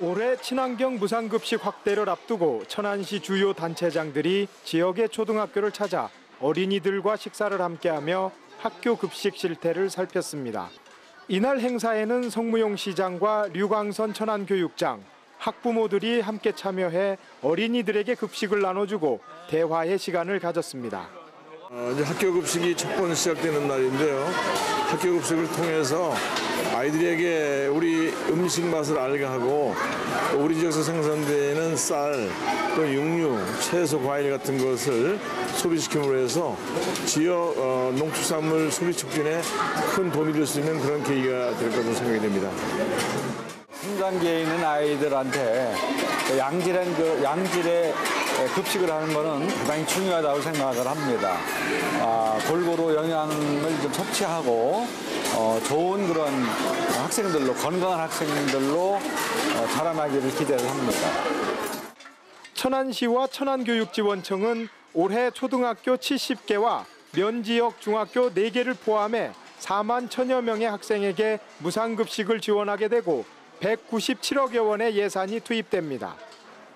올해 친환경 무상급식 확대를 앞두고 천안시 주요 단체장들이 지역의 초등학교를 찾아 어린이들과 식사를 함께하며 학교 급식 실태를 살폈습니다. 이날 행사에는 성무용 시장과 류광선 천안교육장, 학부모들이 함께 참여해 어린이들에게 급식을 나눠주고 대화의 시간을 가졌습니다. 어, 이제 학교 급식이 첫 번 시작되는 날인데요. 학교 급식을 통해서 아이들에게 우리 음식 맛을 알게 하고 또 우리 지역에서 생산되는 쌀, 또 육류, 채소, 과일 같은 것을 소비시킴으로 해서 지역 어, 농축산물 소비 촉진에 큰 도움이 될 수 있는 그런 계기가 될 것으로 생각이 됩니다. 중단기에 있는 아이들한테 양질한 그 양질의 급식을 하는 것은 가장 중요하다고 생각을 합니다. 아, 골고루 영양을 좀 섭취하고 어, 좋은 그런 학생들로 건강한 학생들로 어, 자라나기를 기대를 합니다. 천안시와 천안교육지원청은 올해 초등학교 70개와 면 지역 중학교 4개를 포함해 4만 천여 명의 학생에게 무상급식을 지원하게 되고 197억여 원의 예산이 투입됩니다.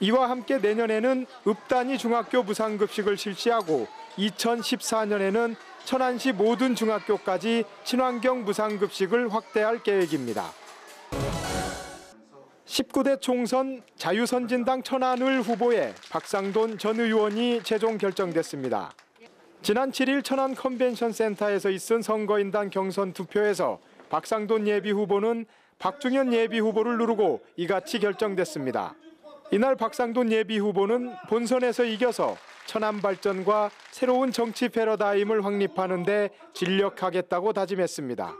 이와 함께 내년에는 읍단위 중학교 무상급식을 실시하고 2014년에는 천안시 모든 중학교까지 친환경 무상급식을 확대할 계획입니다. 19대 총선 자유선진당 천안을 후보에 박상돈 전 의원이 최종 결정됐습니다. 지난 7일 천안 컨벤션 센터에서 있은 선거인단 경선 투표에서 박상돈 예비 후보는 박중현 예비 후보를 누르고 이같이 결정됐습니다. 이날 박상돈 예비 후보는 본선에서 이겨서 천안 발전과 새로운 정치 패러다임을 확립하는 데 진력하겠다고 다짐했습니다.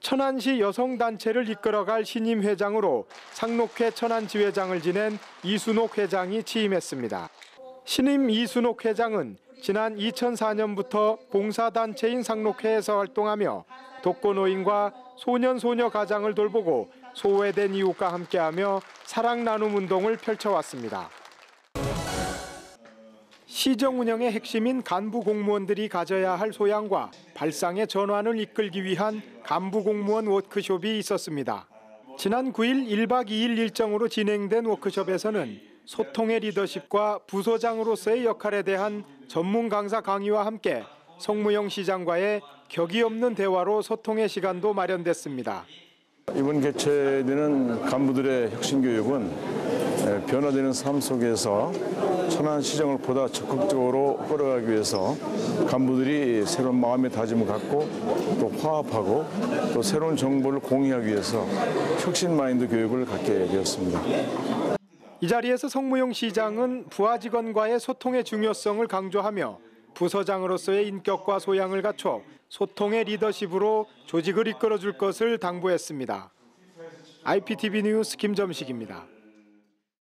천안시 여성단체를 이끌어갈 신임 회장으로 상록회 천안지회장을 지낸 이순옥 회장이 취임했습니다. 신임 이순옥 회장은 지난 2004년부터 봉사단체인 상록회에서 활동하며 독거노인과 소년소녀 가장을 돌보고 소외된 이웃과 함께하며 사랑 나눔 운동을 펼쳐왔습니다. 시정 운영의 핵심인 간부 공무원들이 가져야 할 소양과 발상의 전환을 이끌기 위한 간부 공무원 워크숍이 있었습니다. 지난 9일 1박 2일 일정으로 진행된 워크숍에서는 소통의 리더십과 부서장으로서의 역할에 대한 전문 강사 강의와 함께 성무영 시장과의 격이 없는 대화로 소통의 시간도 마련됐습니다. 이번 개최되는 간부들의 혁신 교육은 변화되는 삶 속에서 천안 시정을 보다 적극적으로 끌어가기 위해서 간부들이 새로운 마음의 다짐을 갖고 또 화합하고 또 새로운 정보를 공유하기 위해서 혁신 마인드 교육을 갖게 되었습니다. 이 자리에서 성무용 시장은 부하 직원과의 소통의 중요성을 강조하며 부서장으로서의 인격과 소양을 갖춰 소통의 리더십으로 조직을 이끌어줄 것을 당부했습니다. IPTV 뉴스 김점식입니다.